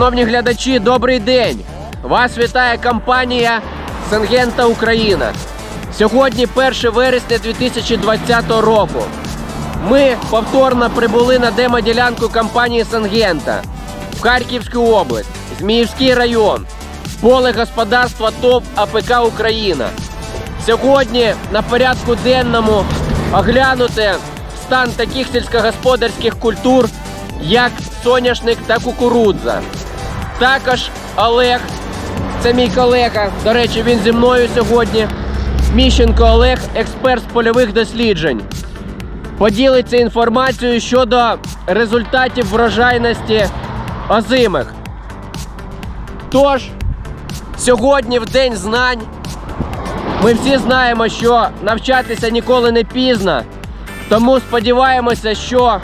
Шановні глядачі, добрий день! Вас вітає компанія Сенгента Україна. Сьогодні 1 вересня 2020 року. Ми повторно прибули на демоділянку компанії Сенгента в Харківську область, Зміївський район, поле господарства ТОВ АПК Україна. Сьогодні на порядку денному оглянути стан таких сільськогосподарських культур, як соняшник та кукурудза. Також Олег, це мій колега. До речі, він зі мною сьогодні. Міщенко Олег, експерт з польових досліджень. Поділиться інформацією щодо результатів врожайності озимих. Тож, сьогодні в День знань ми всі знаємо, що навчатися ніколи не пізно. Тому сподіваємося, що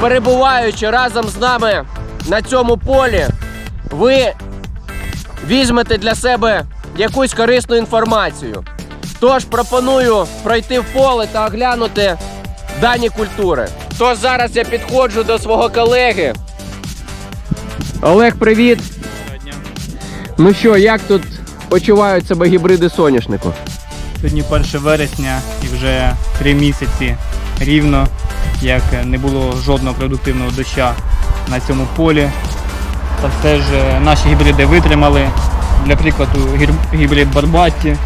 перебуваючи разом з нами на цьому полі, ви візьмете для себе якусь корисну інформацію. Тож пропоную пройти в поле та оглянути дані культури. Тож зараз я підходжу до свого колеги. Олег, привіт! Ну що, як тут почувають себе гібриди соняшнику? Сьогодні 1 вересня і вже три місяці рівно, як не було жодного продуктивного доща на цьому полі. Та все ж е, наші гібриди витримали. Для прикладу гібрид Барбатті.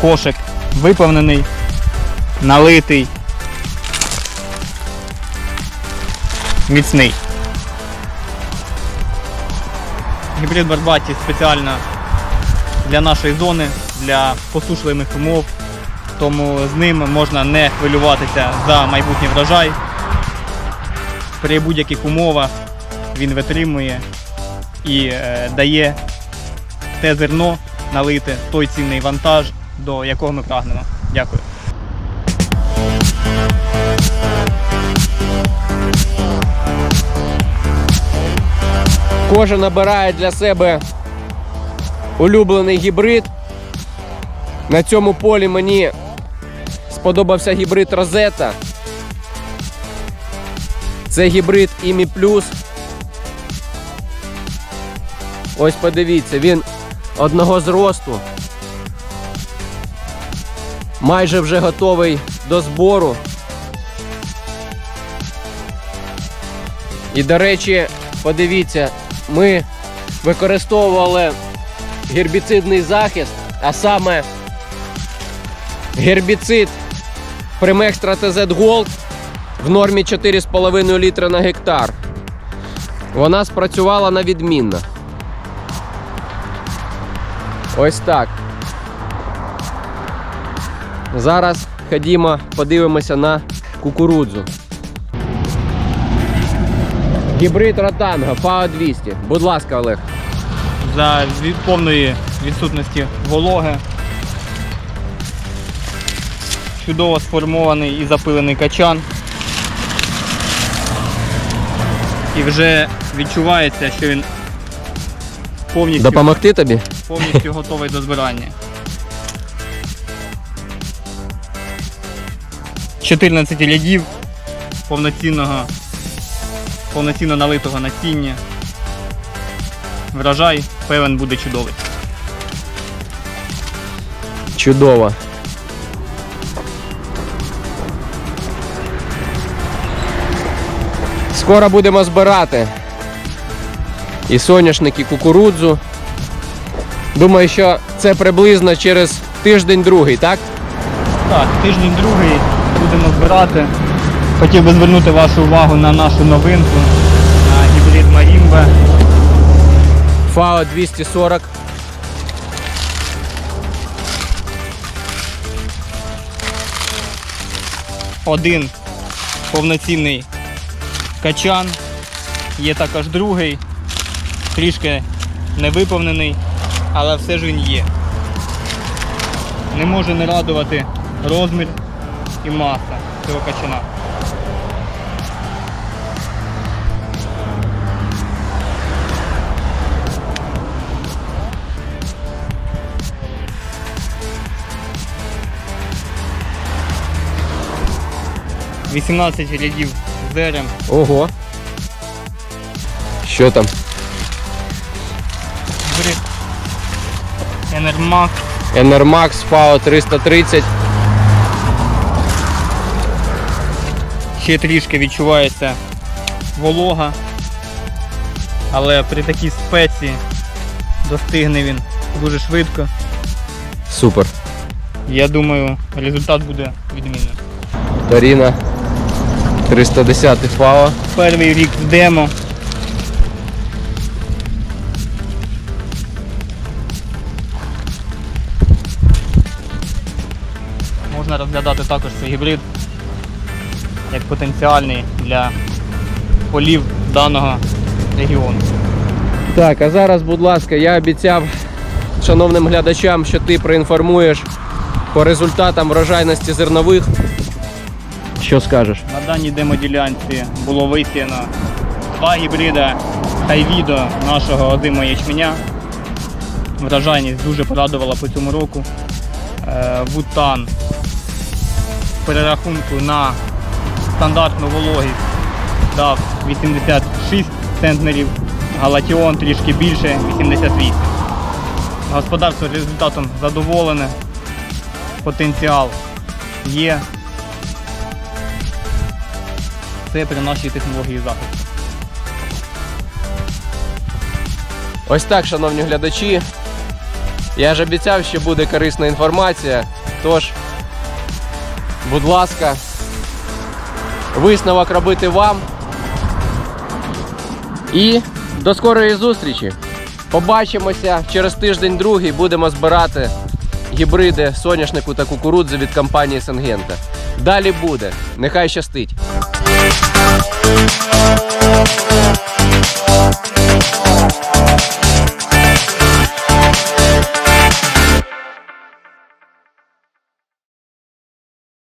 Кошик виповнений, налитий, міцний. Гібрид Барбаті спеціально для нашої зони, для посушливих умов. Тому з ним можна не хвилюватися за майбутній врожай. При будь-яких умовах він витримує і е, дає те зерно налити, той цінний вантаж, до якого ми прагнемо. Дякую. Кожен обирає для себе улюблений гібрид. На цьому полі мені сподобався гібрид Розета. Це гібрид Імі Плюс. Ось подивіться, він одного зросту. Майже вже готовий до збору. І, до речі, подивіться, ми використовували гербіцидний захист, а саме гербіцид Примекстра ТЗ Gold в нормі 4,5 літра на гектар. Вона спрацювала на відмінно. Ось так. Зараз ходімо, подивимося на кукурудзу. Гібрид Ротанго, ФАО 200. Будь ласка, Олег. За повної відсутності вологи. Чудово сформований і запилений качан. І вже відчувається, що він повністю, Допомогти тобі? повністю готовий до збирання. 14 рядів повноцінного, повноцінно налитого насіння. Врожай певен буде чудовий. Чудово. Скоро будемо збирати і соняшник, і кукурудзу. Думаю, що це приблизно через тиждень-другий, так? Так, тиждень другий будемо збирати. Хотів би звернути вашу увагу на нашу новинку, на гібрид Марімбе. ФАО 240. Один повноцінний качан. Є також другий, трішки невиповнений, але все ж він є. Не може не радувати розмір і маса цього качана. Вісімнадцять рядів зерен. Ого. Що там? Гібрид Enermax. Enermax FAO 330. Ще трішки відчувається волога. Але при такій спеці достигне він дуже швидко. Супер. Я думаю, результат буде відмінним. Таріна 310 FAO. Перший рік в демо. Можна розглядати також цей гібрид як потенціальний для полів даного регіону. Так, а зараз, будь ласка, я обіцяв шановним глядачам, що ти проінформуєш по результатам врожайності зернових. Що скажеш? На даній демоділянці було висіяно два гібрида хайвідо нашого озимого ячменя. Врожайність дуже порадувала по цьому року. Е, Вутан в перерахунку на стандартну вологість дав 86 центнерів, галатіон трішки більше 88. Господарство результатом задоволене, потенціал є. Це при нашій технології захисту. Ось так, шановні глядачі. Я ж обіцяв, що буде корисна інформація. Тож, будь ласка, висновок робити вам. І до скорої зустрічі. Побачимося через тиждень другий. Будемо збирати гібриди соняшнику та кукурудзи від компанії Сангента. Далі буде. Нехай щастить. Thank you.